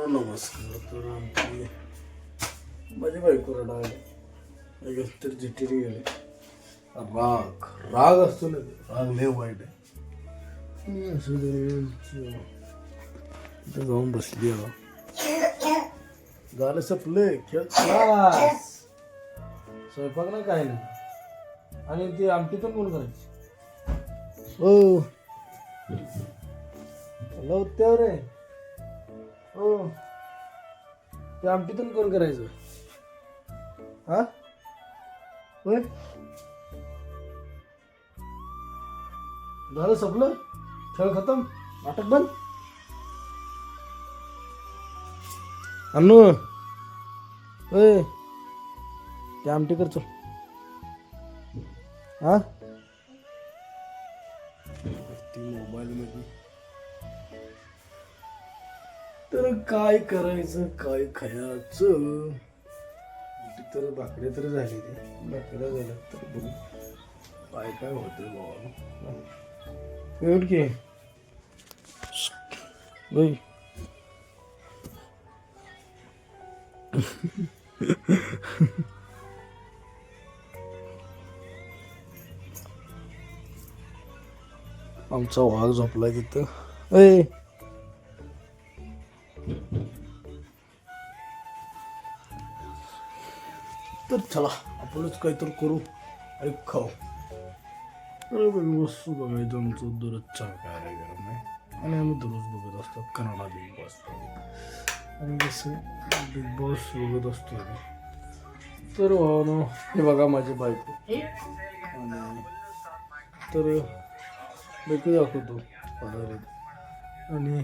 सर्वांना नमस्कार. तर आमची माझी बायको रडायला. एक तर जिटीरी गेले. राग. राग असतो ना राग लय वाईट आहे. असं इथं जाऊन बसली आहे. झालं सपले खेळ class. स्वयंपाक ना काय नाही. आणि ती आमटी पण कोण करायची? हो. हॅलो त्यावर रे हो. ते आमटीतून कोण करायचं? हा? होय? झालं सपलं? खेळ खतम? नाटक बंद? अन्नू ए ते आमटी कर चल. हा? ती मोबाईल मध्ये तर काय करायचं काय खायचं? तर बाकड्या तर झाली ते. बाकड्या झाल्या तर बघू काय काय होतं बाबा? की. बाई आमचा वाघ झोपला तिथं. ए! तर चला आपणच काहीतरी करू आणि खाऊ. अरे बघ वस्तू बघायचं आमचं दररोजचा कार्यक्रम आहे. आणि आम्ही दररोज बघत असतो कन्नडा बिग बॉस आणि कसं बिग बॉस बघत असतो आम्ही. तर भावानो हे बघा माझी बायको. आणि तर बायको दाखवतो आणि